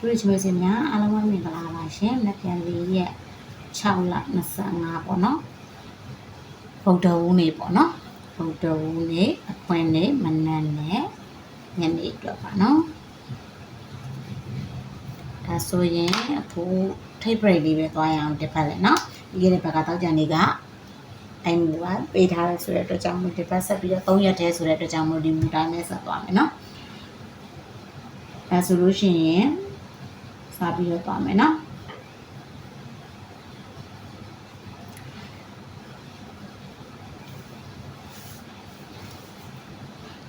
တို့ချွေးစင်များအားလုံးပဲမင်္ဂလာပါရှင်လက်ပြန်လေးရက်6လ25ပေါ့နော်ဗုဒ္ဓဝူးနေ့ပေါ့နော်ဗုဒ္ဓဝူးနေ့အခွင့်နေ့မနက်နဲ့ညနေအတွက်ပါနော်ဒါဆိုရင်အခုထိတ်ပရိတ်လေးပဲသွားရအောင်တစ်ဖက်လည်းနော်ဒီကနေ့ဘက်ကတောက်ကြံလေးကအဲ့မူကပေးထားတယ်ဆိုတဲ့အတွက်ကြောင့်မို့ဒီဘက်ဆက်ပြီးတော့3ရက်တည်းဆိုတဲ့အတွက်ကြောင့်မို့ဒီမူတိုင်းနဲ့ဆက်သွားမယ်နော်အဲဆိုလို့ရှိရင် စပြီးတော့သွားမယ်နော်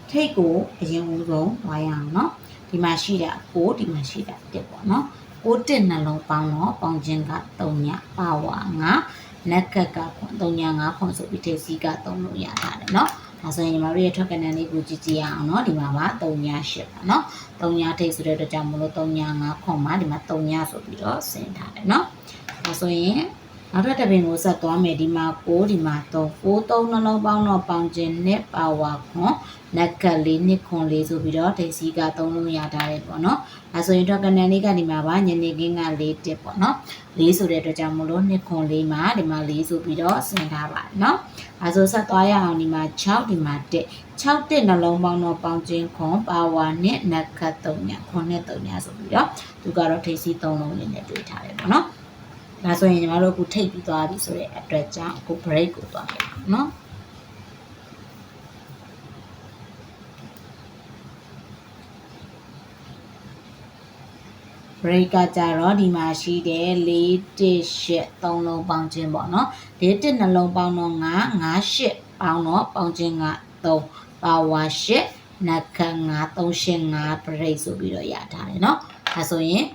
ထိတ်ကိုအရင်ဦးဆုံးဝိုင်းအောင်နော်ဒီမှာရှိတာ6ဒီမှာရှိတာ1ပေါ့နော်6တစ်နှလုံးပေါင်းတော့ပေါင်းခြင်းက3ညပါဝါ9နက်ကက်ကခွန်3ည5ခွန်ဆိုပြီးထိတ်စီက3လို့ရတာတယ်နော် ဒါဆိုရင်ညီမတို့ရဲ့ထွက်ကနန်းလေးကိုကြည့်ကြည့်ရအောင်เนาะဒီမှာပါ3ည8ပါเนาะ3ညထိတ်ဆိုတဲ့အတွက်ကြောင့်မလို့3ည5ခွန်မှာဒီမှာ3ညဆိုပြီးတော့ဆင်းထားတယ်เนาะဒါဆိုရင်နောက်ထပ်တစ်ပင်ကိုဆက်သွားမယ်ဒီမှာ6ဒီမှာ3 6 3နှလုံးပေါင်းတော့ပေါင်းခြင်းနဲ့ပါဝါခွန်နက်ကက်လေးနှစ်ခွန်လေးဆိုပြီးတော့ဒိတ်စီက3လုံးရထားတယ်ပေါ့เนาะဒါဆိုရင်ထွက်ကနန်းလေးကဒီမှာပါညနေခင်းက4တစ်ပေါ့เนาะ4ဆိုတဲ့အတွက်ကြောင့်မလို့နှစ်ခွန်လေးမှာဒီမှာ4ဆိုပြီးတော့ဆင်းထားပါတ ။ဒါဆိုဆက်သွားရအောင်ဒီမှာ6ဒီမှာ1 6တက်နှလုံးပေါင်းတော့ပေါင်းခြင်းခွန်ပါဝါနဲ့နက်ခတ်3ညခွန်နဲ့3ညဆိုပြီးတော့သူကတော့ထိပ်စီ3လုံးလေးနဲ့တွေးထားတယ်ပေါ့နော်။ဒါဆိုရင်ညီမတို့အခုထိပ်ပြီးသွားပြီဆိုတဲ့အတွက်ကြောင့်အခု break ကိုသွားခဲ့ပါနော်။ break ကကြတော့ဒီမှာရှိတယ်4 1 8 3လုံးပေါင်းခြင်းပေါ့နော်4 1နှလုံးပေါင်းတော့9 9 8ပေါင်းတော့ပေါင်းခြင်းက3 power 8နက္ခတ်9 3 8 9 break ဆိုပြီးတော့ရထားတယ်နော်ဒါဆိုရင်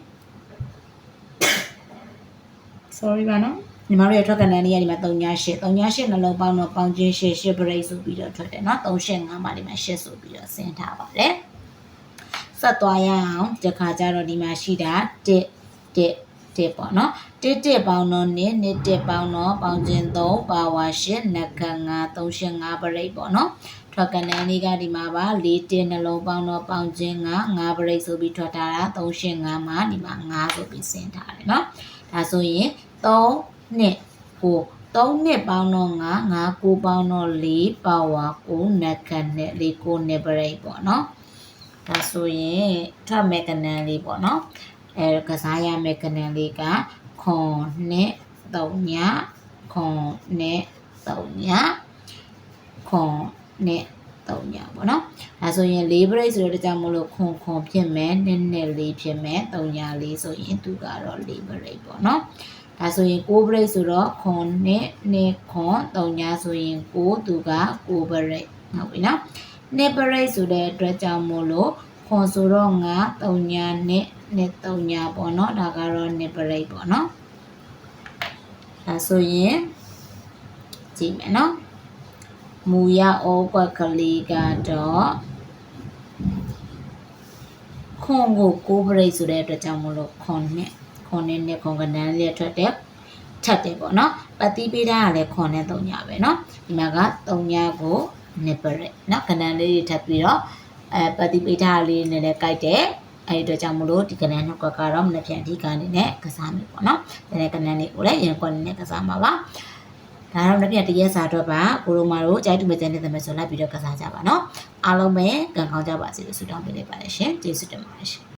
sorry ပါနော်ညီမတို့ရဲ့ထွက်ကန်တန်းလေးကဒီမှာ398 398နှလုံးပေါင်းတော့ပေါင်းချင်း8 8 break ဆိုပြီးတော့ထွက်တယ်နော်385မှာဒီမှာ8ဆိုပြီးတော့ဆင်းထားပါတယ် ဆက်သွားရအောင်ဒီခါကျတော့ဒီမှာရှိတာ1 1 1ပေါ့နော်1 1ပေါင်းတော့2 2 1ပေါင်းတော့ပေါင်းခြင်း3ပါဝါ8နက်ခတ်5 3 8 5ပရိတ်ပေါ့နော်ထွက်ကနန်းလေးကဒီမှာပါ4 1နှလုံးပေါင်းတော့ပေါင်းခြင်း5 5ပရိတ်ဆိုပြီးထွက်ထားတာ3 8 5မှာဒီမှာ5ဆိုပြီးဆင်းထားတယ်နော်ဒါဆိုရင်3နှစ်ကို3နှစ်ပေါင်းတော့9 9 9ပေါင်းတော့4ပါဝါ9နက်ခတ်နဲ့4 9နှစ်ပရိတ်ပေါ့နော် ဒါဆိုရင်ထပ်မက်ကနန်လေးပေါ့နော်အဲကစားရမက်ကနန်လေးကခွန်နဲ့3ညခွန်နဲ့3ညခွန်နဲ့3ညပေါ့နော်ဒါဆိုရင်၄ break ဆိုတော့တကြောင်မလို့ခွန်ခွန်ဖြစ်မယ်နည်းနည်းလေးဖြစ်မယ်3ညလေးဆိုရင်သူကတော့၄ break ပေါ့နော်ဒါဆိုရင်6 break ဆိုတော့ခွန်နဲ့နဲ့ခွန်3ညဆိုရင်6သူက6 break ဟုတ်ပြီနော် နှစ်ပရိတ်ဆိုတဲ့အတွက်ကြောင့်မို့လို့ခွန်ဆိုတော့ငါ3ညာနဲ့နဲ့3ညာပေါ့နော်ဒါကတော့နှစ်ပရိတ်ပေါ့နော်ဒါဆိုရင်ကြည့်မယ်နော်မူရဩကွက်ကလေးကတော့ခွန်ကိုကိုပရိတ်ဆိုတဲ့အတွက်ကြောင့်မို့လို့ခွန်နဲ့ခွန်နဲ့နဲ့ခွန်ကနန်းလေးထွက်တဲ့ထပ်တယ်ပေါ့နော်ပတိပေးတာကလည်းခွန်နဲ့3ညာပဲနော်ဒီမှာက3ညာကို nipple နော်ကဏန်းလေးတွေထပ်ပြီးတော့အဲပတိပိဋကလေးနဲ့လည်းကြိုက်တယ်အဲ့ဒီအတွက်ကြောင့်မလို့ဒီကဏ္ဍနှစ်ကွက်ကတော့မနေ့ပြန်ဒီကဏ္ဍနဲ့ကစားမယ်ပေါ့နော်။ဒါကဏ္ဍလေးကိုလည်းရင်ကွက်နဲ့ကစားမှာပါ။ဒါတော့မနေ့ပြန်တရက်စာတော့ပါကိုရိုမာတို့ကြိုက်တူမဲ့တဲ့တဲ့မဲ့ဆိုလိုက်ပြီးတော့ကစားကြပါနော်။အားလုံးပဲကံကောင်းကြပါစေလို့ဆုတောင်းပေးလိုက်ပါတယ်ရှင်။ကျေးဇူးတင်ပါတယ်ရှင်။